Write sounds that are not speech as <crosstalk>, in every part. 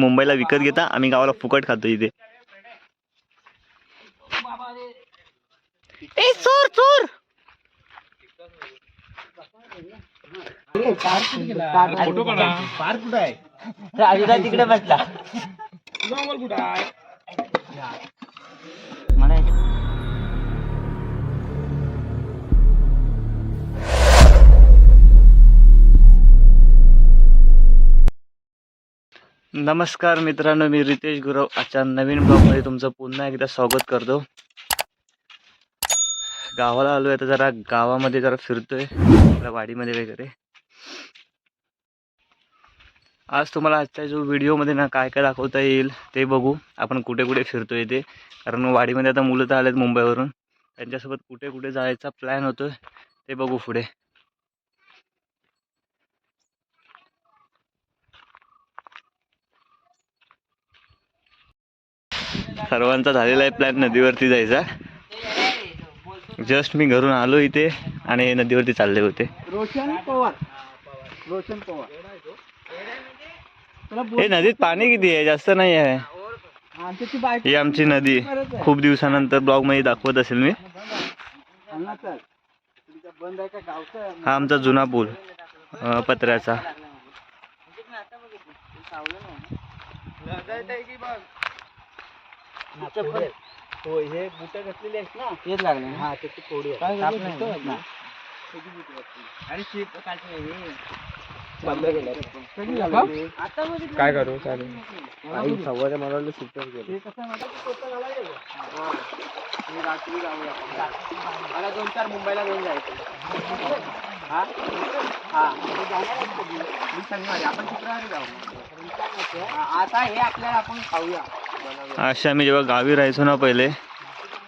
मुंबईला विकत घेता आम्ही गावाला फुकट खातो इथे. ए चोर चोर! तिकडे बसला. नमस्कार मित्रांनो मी रितेश गुरव. आजच्या नवीन ब्लॉगमध्ये तुमचं पुन्हा एकदा स्वागत करतो. गावाला आलो आहे तर जरा गावामध्ये जरा फिरतोय. आपल्या वाडीमध्ये वगैरे. आज तुम्हाला आजच्या जो व्हिडिओमध्ये ना काय काय दाखवता येईल ते बघू. आपण कुठे कुठे फिरतोय ते. कारण वाडीमध्ये आता मुलं तर आलेत मुंबईवरून. त्यांच्यासोबत कुठे कुठे जायचा प्लॅन होतोय ते बघू पुढे. सर्वांचा झालेला आहे प्लॅन नदीवरती जायचा. जस्ट मी घरून आलो इथे आणि हे नदीवरती चालले होते. रोशन पवार. रोशन पवार. हे नदीत पाणी किती आहे? जास्त नाही आहे. ही आमची नदी. खूप दिवसानंतर ब्लॉगमध्ये दाखवत असेल मी. हा आमचा जुना पूल होय हे बुट घातलेली आहेत ना? तेच लागले हा त्याची कोडी आहे आणि शीत काय करू चालेल. आई सव्वाच्या मला सुट्टर गेलो रात्री जाऊया. आपण. मला दोन चार मुंबईला घेऊन जायचं हा? हा. मी शनिवारी आपण शुक्रवारी जाऊ. हा, आता हे आपल्याला आपण खाऊया. असे आम्ही जेव्हा गावी राहायचो ना पहिले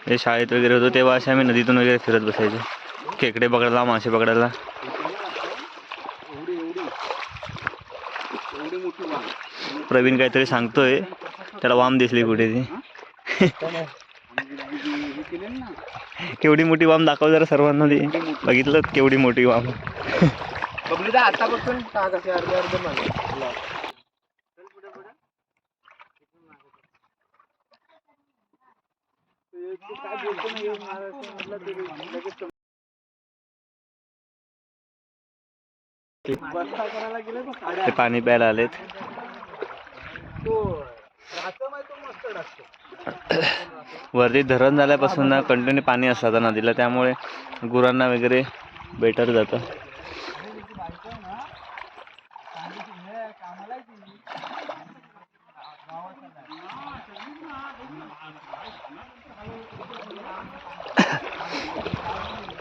हे शाळेत वगैरे होतो तेव्हा असे आम्ही नदीतून वगैरे फिरत बसायचो. खेकडे पकडायला मासे पकडायला. प्रवीण काहीतरी सांगतोय त्याला वाम दिसली कुठे ती. केवढी मोठी वाम दाखव जरा सर्वांना ती. बघितलं केवढी मोठी वाम. बबलूदा आतापासून टाक असे अर्धे अर्धे मागे बस्ता करायला गेले तर साड्या ते पाणी प्यायला आलेत. वरती धरण झाल्यापासून ना कंटिन्यू पाणी असतं आता नदीला त्यामुळे गुरांना वगैरे बेटर जातं.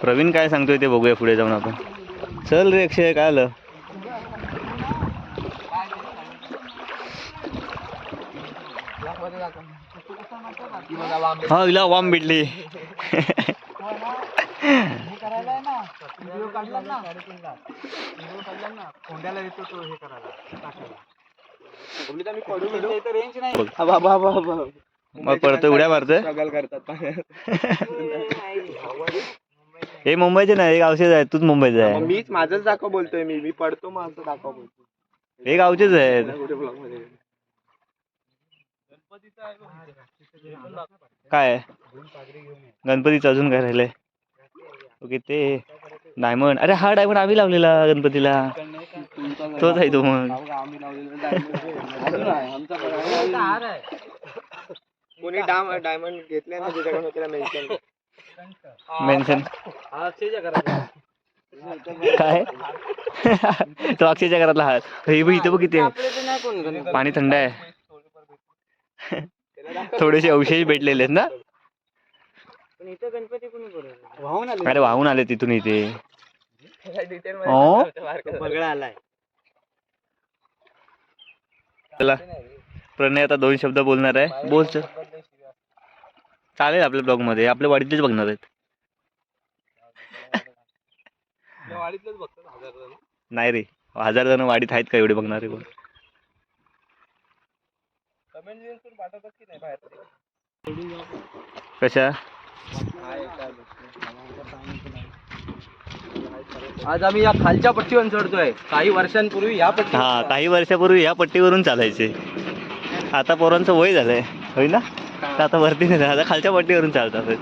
प्रवीण काय सांगतोय ते बघूया पुढे जाऊन आपण. चल रे अक्षय काय आलं? हा हिला वाम भेटली. हे हे. हा, मग पडतोय उड्या मारतोय? करतात. हे मुंबईचे नाही हे गावचेच आहेत. तूच मुंबईचा आहे. मीच माझंच दाखव बोलतोय मी. मी पडतो माझं दाखव बोलतो हे गावचेच आहेत. कुठे ब्लॉगमध्ये काय? गणपतीचं अजून काय राहिलंय? ओके ते डायमंड. अरे हा डायमंड आम्ही लावलेला गणपतीला. तोच आहे तो मग. आहे. कोणी डायमंड घेतले ना त्याच्याकडून त्याला मेन्शन. काय? तो अक्षयच्या घरातला हात. हे बघ इथं बघ किती इथे. पाणी थंड आहे. थोडेसे अवशेष भेटलेले आहेत ना? अरे वाहून आले तिथून इथे. हो? चला. प्रणय आता दोन शब्द बोलणार आहे. बोल चालेल आपल्या ब्लॉगमध्ये आपल्या वाडीतलेच बघणार आहेत. वाडीतलंच बघतो हजार जण. नाही रे हजार जण वाडीत आहेत का एवढे बघणारे कोण कमेंट बिमेंट करून पाठवतात की नाही बाहेर? कशा? आज आम्ही या खालच्या पट्टीवर चढतोय. काही वर्षांपूर्वी या पट्टी हा काही वर्षापूर्वी या पट्टीवरून चालायचे. आता पोरांचं वय झालंय. होय ना? आता वरती नाही आता खालच्या पट्टीवरून चालतात.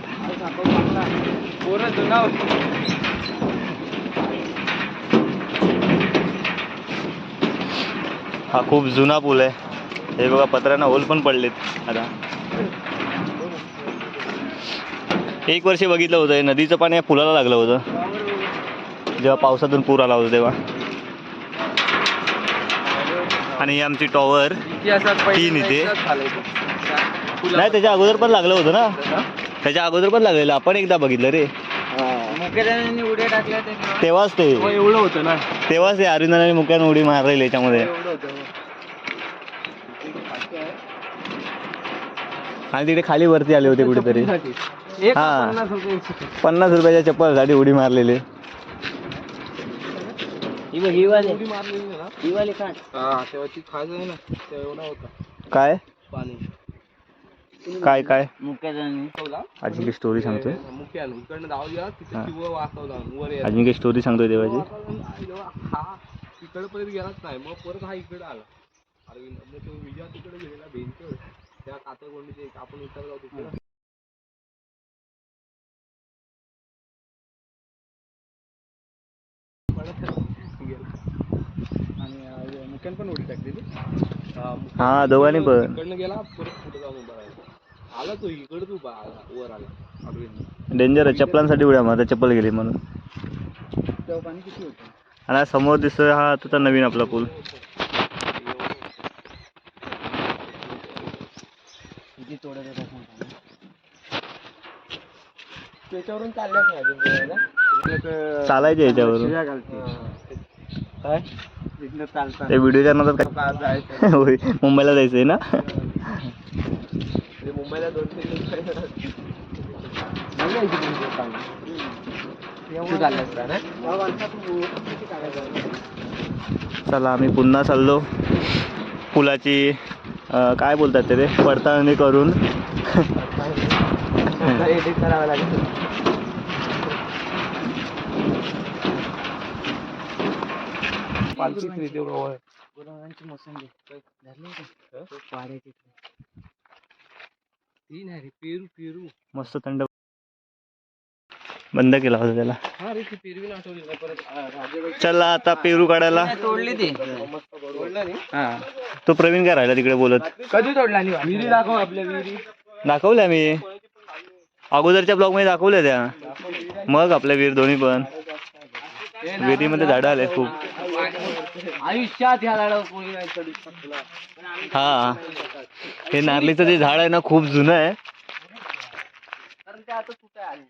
पोरं जुना हा खूप जुना पूल आहे. हे बघा पत्र्यांना होल पण पडलेत आता. एक वर्ष बघितलं होतं हे नदीचं पाणी या पुलाला लागलं होतं. जेव्हा पावसातून पूर आला होता तेव्हा. आणि ही आमची टॉवर तीन इथे. नाही त्याच्या अगोदर पण लागलं होतं ना? त्याच्या अगोदर पण लागलेलं आपण एकदा बघितलं रे. उड्या टाकल्या तेव्हाच ते. एवढं होतं ना. तेव्हाच ते अरिंदनाने मुक्यानं उडी मारलेली याच्यामध्ये. एवढं होतं आणि तिकडे खाली वरती आले होते कुठेतरी. हा. पन्नास रुपये पन्नास रुपयाच्या चप्पलसाठी उडी मारलेली. ही बघ ही वाली. ही वाली खाट हा तेव्हा ती खाज आहे ना तेव्हा एवढा होता. काय? पाणी. काय काय? अजून काही स्टोरी सांगतोय. मुख्यानं इकडनं धाव गेला तिथे. किंवा वाचवला वर यायला. अजून काही स्टोरी सांगतोय देवाची. हा तिकडे पर्यंत गेलाच नाही. मग परत हा इकडे आला. अरविंद मग तो विजय तिकडे गेलेला भिंत त्या कातर कोंडीचे आपण उतर जाऊ तिकडे. पडत गेला. आणि अं, मुक्यान पण उडी टाकली ती हा, दोघांनी पण. इकडनं गेला परत पुढे जाऊन उभा राहिला. आला तो इकडे आला वर आला. अरविंद. डेंजर आहे चप्पलांसाठी उड्या मारता चप्पल गेली म्हणून. तेव्हा पाणी किती होतं? आणि हा समोर दिसतोय हा तुझा नवीन आपला पूल. किती तोडत होता सांग. त्याच्यावरून चालल्याच नाही अजून गोव्याला. चालायचे याच्यावरून. शिव्या घालते. काय? इथनं चालतात ते व्हिडिओच्या जायचं. होय मुंबईला जायचंय ना? ते मुंबईला दोन तीन दिवस. नाही जायची ते. तू? चला आम्ही पुन्हा चाललो पुलाची अं, काय बोलतात ते रे पडताळणी करून एडिट करावं लागेल मोसंबी धरली का? वाड्याची. पेरू पेरू. मस्त थंड बंद केला होता त्याला. हा चला आता पेरू काढायला. तोडली ती. हा. तो प्रवीण काय राहिला तिकडे बोलत? कधी तोडला विहिरी दाखव आपल्या विहिरी. दाखवल्या मी. अगोदरच्या ब्लॉगमध्ये दाखवल्या त्या. मग आपल्या वीर दोन्ही पण. विहिरीमध्ये झाडं आले खूप. आयुष्यात ह्या झाडावर कोणी नाही चढू शकलं. हा. हे नारळीचं जे झाड आहे ना खूप जुनं आहे. कारण ते आता कुठे आले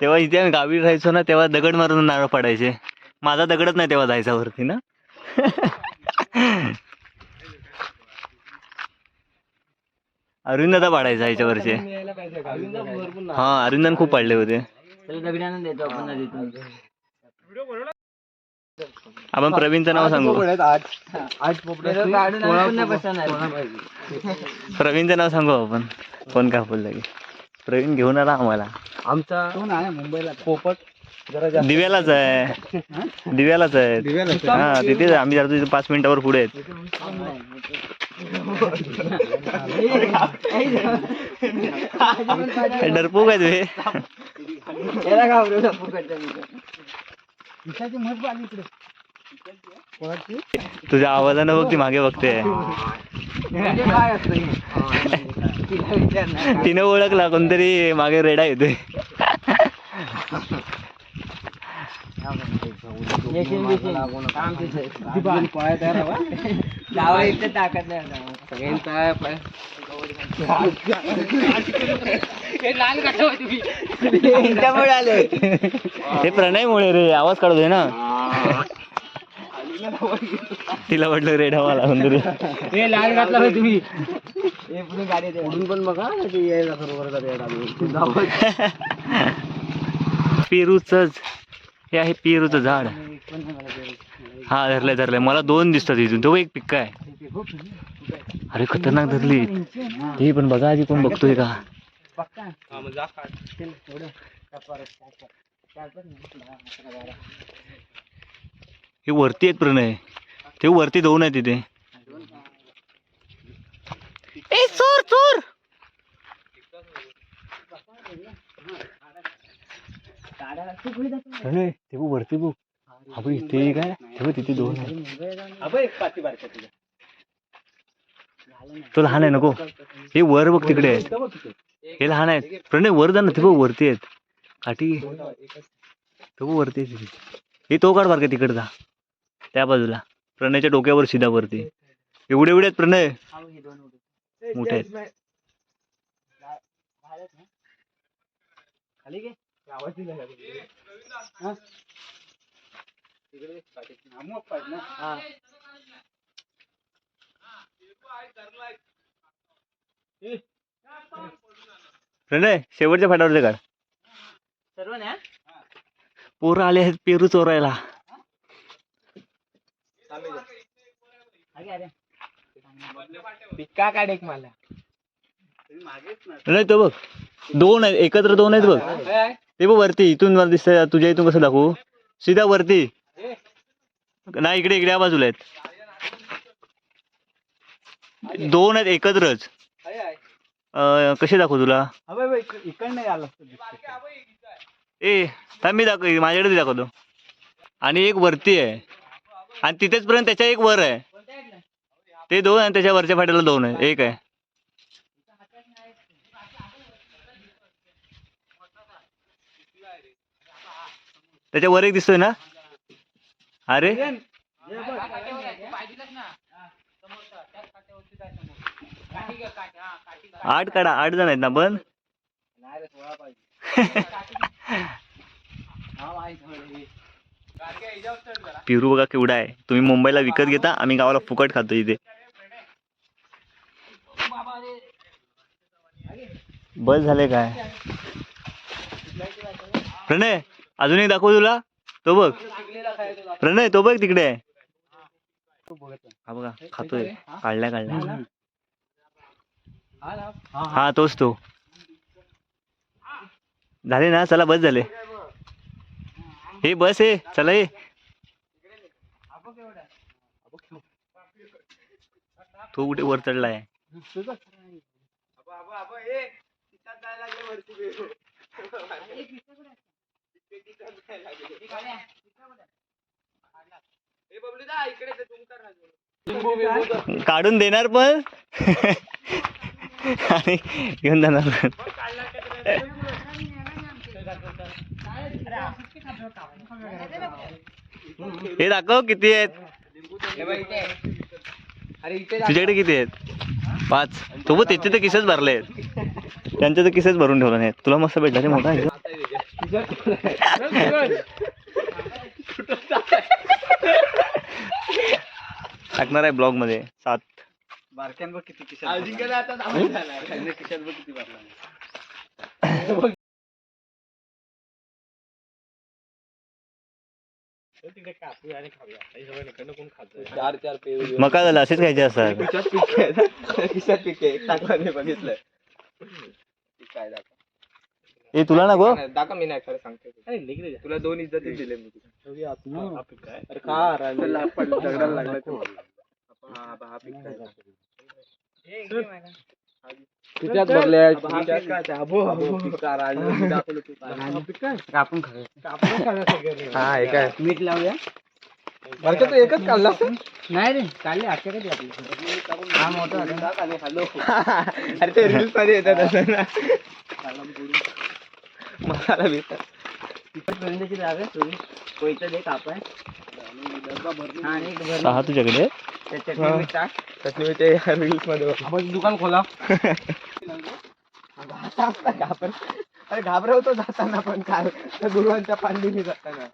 तेव्हा इथे आम्ही गावी राहायचो ना तेव्हा दगड मारून नारळ पडायचे. माझा दगडच नाही तेव्हा जायचा वरती ना. अरविंद दादा पाडायचा याच्यावरचे. हा अरविंदन खूप पाडले होते. देतो आपण आपण प्रवीणचं नाव सांगू. प्रवीणचं नाव सांगू आपण. कोण का बोललं की? प्रवीण घेऊन आला आम्हाला. आमचा मुंबईला? पोपट दिव्यालाच आहे. दिव्यालाच आहे. हा तिथेच. आम्ही जातो तिथे पाच मिनिटावर पुढे आहेत. काय डरपोक आहे तुम्ही आली इकडे. तुझ्या आवाजानं बघ ती मागे बघते. तिने ओळखला कोणतरी मागे रेडा येतोय. इथे ताकद नाही यांच्यामुळे आले हे प्रणयमुळे रे आवाज काढतोय ना. तिला वाटलं रेडावाला कोणतरी हे लाल घातला होय तुम्ही हे पुढे गाडी दे. पुढून पण बघा ना ते यायला हे आहे पेरूचं झाड. हा धरलंय धरलंय. मला दोन दिसतात इथून. तो एक पिक्का आहे. अरे खतरनाक धरली. ही पण बघा आधी कोण बघतोय का? पक्का? हा, मग जा. काढ. चल, परत, अकरा, बारा. हे वरती आहेत प्रणय ते वरती दोन आहे तिथे. ए चोर चोर! ते बघ वरती बघ. अबे इथे एक आहे. ते बघ तिथे दोन आहे. अबे एक पाती बारक्या तुझ्या. तो लहान आहे नको. हे वर बघ तिकडे आहे. हे लहान आहेत. प्रणय वर जा ना ते बघ वरती आहेत. काठी. तो बघ वरती आहे. तिथे हे तो काढ बारका तिकडचा त्या बाजूला. प्रणयच्या डोक्यावर सीधा वरती. एवढे एवढे आहेत प्रणय. मोठे आहेत? हा? हा, ना. प्रणय शेवटच्या फाटावरचे काढ. सर्व ना पोरं आले आहेत पेरू चोरायला. पिक्का काढ एक मला. प्रणय तो बघ. दोन आहेत एकत्र दोन आहेत बघ. ते बघ वरती इथून मला दिसतंय तुझ्या इथून कसं दाखवू? सीधा वरती. नाही इकडे इकडे या बाजूला आहेत. दोन आहेत एकत्रच. अं, कसे दाखवू तुला? अबे इकडं नाही आलं ए थांब मी दाखव माझ्याकडे दाखवतो. आणि एक वरती आहे. आणि तिथेच पर्यंत त्याच्या एक वर आहे. ते दोन आणि त्याच्या वरच्या फाट्याला दोन आहे. एक आहे. त्याच्या वर एक दिसतोय ना? अरे? आठ काढा आठ जण आहेत ना पण? <laughs> पिरू बघा केवढा आहे. तुम्ही मुंबईला विकत घेता आम्ही गावाला फुकट खातो इथे. बस झाले काय? प्रणय अजून एक दाखव तुला? तो बघ. प्रणय तो बघ तिकडे. आहे हा बघा खातोय. काढल्या काढल्या हा तोच तो. झाले ना चला बस झाले. हे बस आहे चला ये. तो कुठे वर चढलाय? काढून देणार पण? <laughs> आणि घेऊन जाणार हे दाखव किती आहेत. तुझ्याकडे किती आहेत? पाच. तो बघ त्याचे तर किसेच भरले आहेत. त्यांचे तर किसेच भरून ठेवले नाहीत. तुला मस्त भेटला रे मोठा आहे. टाकणार आहे ब्लॉगमध्ये सात. बारक्यान बघ किती किशात किशात बघ किती भरला. चार चार पेरू मग काय झालं असेच खायचे असतात खिशात पिके आहे खिशात पिके आहे. टाकला नाही बघितलंय. काय दाखव. ए तुला ना गो. दाखव मी नाही खरं सांगतो तुला दोन इज्जत दिले मी तुला अरे खा राहिला. दगडाला लागला तो. हा, हा आहे. कित्यात भरले आहेत? हा पिक्का आहे. अबो, अबो, पिक्का राहिला. मी दाखवलं तू काय. कापून खा हा। हे। काय मीठ लावूया भरक्या तू एकच काढला नाही रे काढले आजच्या कधी आपली हा मोठा हॅलो अरे ते रील्समध्ये येतात असं ना मला भेटतात तिकट बंदची जागा थोडी. कोयता दे कापाय हा, आणि एक भर सहा तुझ्याकडे. त्या चटणी मीठ टाक. चटणी मीठ ते रील्समध्ये आपण दुकान खोला. <laughs> घाबर. अरे घाबरवतो जाताना पण काल. त्या गुरुवांच्या पांडीने जाताना.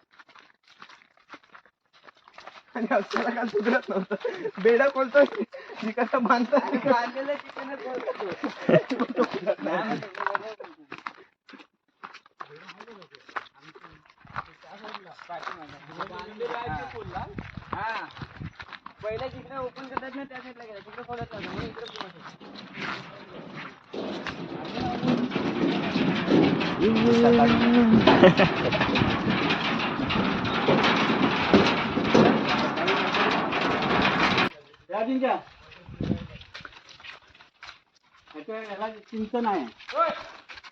आणि अक्षरा काल सुधरत नव्हतं. बेडा बोलतोय मी कसं मानतं पहिला जिकडे ओपन करतात ना त्या साईडला गेला तिकडे खोलत आहे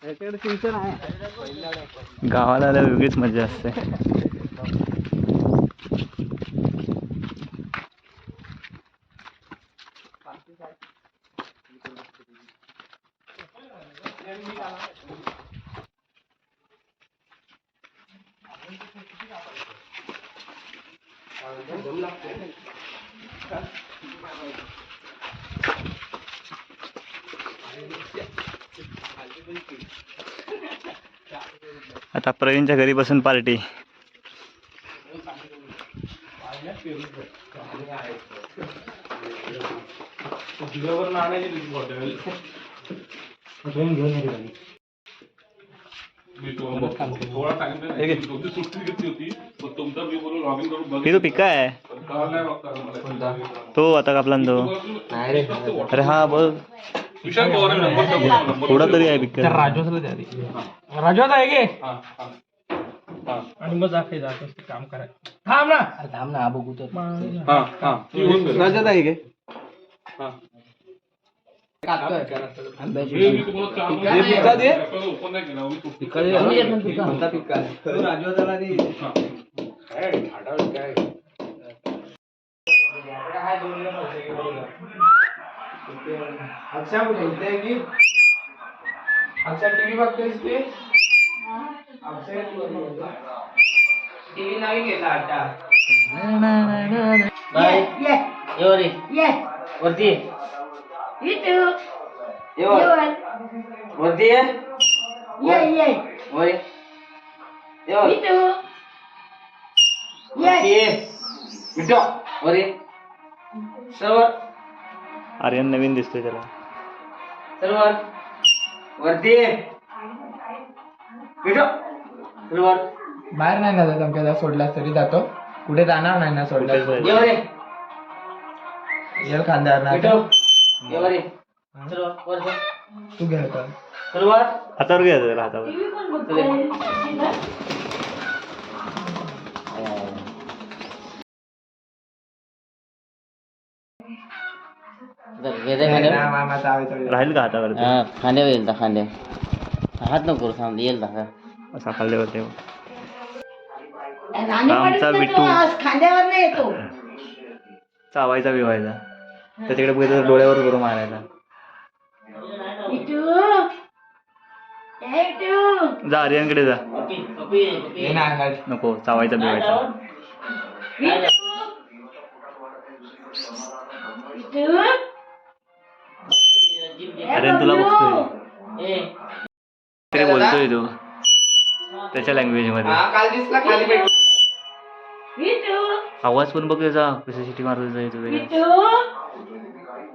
याच्याकडे सिंचन आहे गावाला आल्यावर वेगळीच मजा असते. आता प्रवीणच्या घरी बसून पार्टी. थोडा सांगितलं तुमची सुट्टी घेतली होती मग तुमचा मी बोलून लॉगिन करून बघ हे तो पिका आहे कळालं नाही बघता मला. तो आता कापला ना तो अरे हा बघ विशाल पवार आहे, नंबर टाकू ना, नंबर थोडा तरी आहे पिका राजवत आहे गे हा, हा. हा. आणि मग जाते जात असते काम करायचं थांब ना थांब ना हा, हा. ती होऊन गेली. राजवत आहे गे हा. आंब्याची हे मी तुम्हाला चार हे पिका दे. म्हणून ओपन नाही केला, मी तो- राजवताला दे हा. अक्षा कुठे इथे आहे की अक्षा टीव्ही बघतोयस की टीव्ही नाही घेतला आता. वरती वरती वरी. मिठो वरी. सर्वर. आर्यन नवीन दिसतोय त्याला. सर्वर. वरती सर्वर बाहेर नाही ना जात आमच्या सोडलास तरी जातो. कुठे जाणार नाही ना वरी. येल ना तू घे हातावर घ्यायचं त्याला हातावर. नाही ना, मामा चावायचं. राहील का हातावर ते? हा खांद्यावर येईल दा खांद्यावर हात नको करू थांब येईल दा का? असा खाल्ल्यावर ते राणी आमचा आज खांद्यावर नाही येतो. चावायचा बिवायचा. तर तिकडे बघितलं तर डोळ्यावर करून मारायचा. जा आर्यनकडे जा. नको चावायचा बिवायचा. आर्यन तुला. बघतोय. ए तरी बोलतोय तो. त्याच्या लँग्वेजमध्ये. काल दिसला खाली भेट बिट्टू आवाज पण बघ जा कशी शिटी मारत जायचं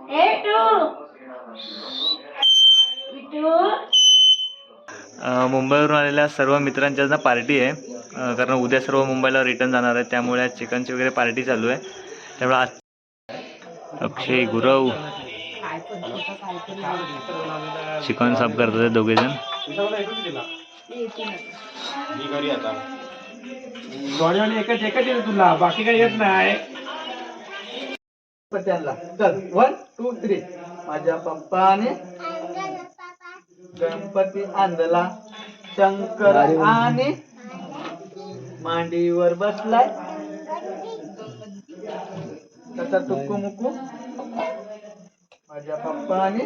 ए अं, मुंबईवरून आलेल्या सर्व मित्रांच्या ना पार्टी आहे. अं, कारण उद्या सर्व मुंबईला रिटर्न जाणार आहे. त्यामुळे आज चिकनची वगैरे पार्टी चालू आहे. त्यामुळे आज अक्षय गुरव. चिकन साफ करतात दोघे जण डोळ्याने एकच एकच येईल तुला. बाकी काही येत नाही. त्यांना. चल वन टू थ्री माझ्या पप्पाने गणपती आणला. शंकर आणि मांडीवर बसलाय. कसा टुकू मुकू माझ्या पप्पाने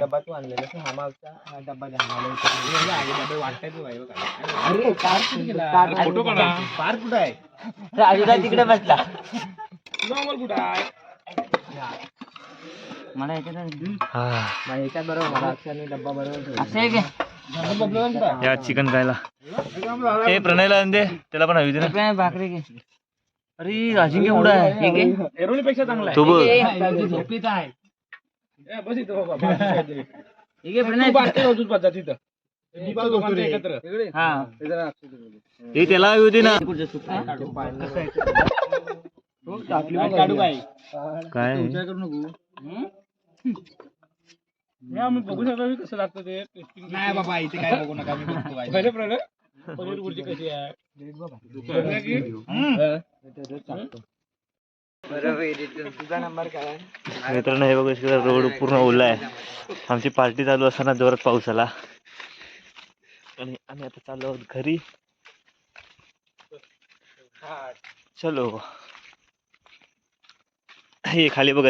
डब्बा तू आणलेला हा मागचा हा डब्बा अरे फोटो पार कुठं आहे? राजूदा तिकडे बसला. मला याच्यात हा. याच्यात बरोबर मला अक्षरने डब्बा बरोबर असं या चिकन खायला. ए प्रणयला दे. त्याला पण हवी दे भाकरी घे. अरे अजिंक्य कुठं आहे? एरोली पेक्षा चांगला आहे. ए, बस इथं बाबा <laughs> तू? बारके होतोच बघा तिथं. दीपक दोघांचं एकत्र. हा. हे. त्याला येऊ दे ना. काढू काय काय? आम्ही बघू शकतो कसं लागतं ते नाही बाबा इथे काय बघू नका मी बघतो पनीर भुर्जी कशी आहे? मित्रांनो हे बघू शकता रोड पूर्ण ओला आहे. आमची पार्टी चालू असताना जोरात पाऊस आला. आणि आम्ही आता चाललो आहोत घरी. चलो. हे खाली बघा.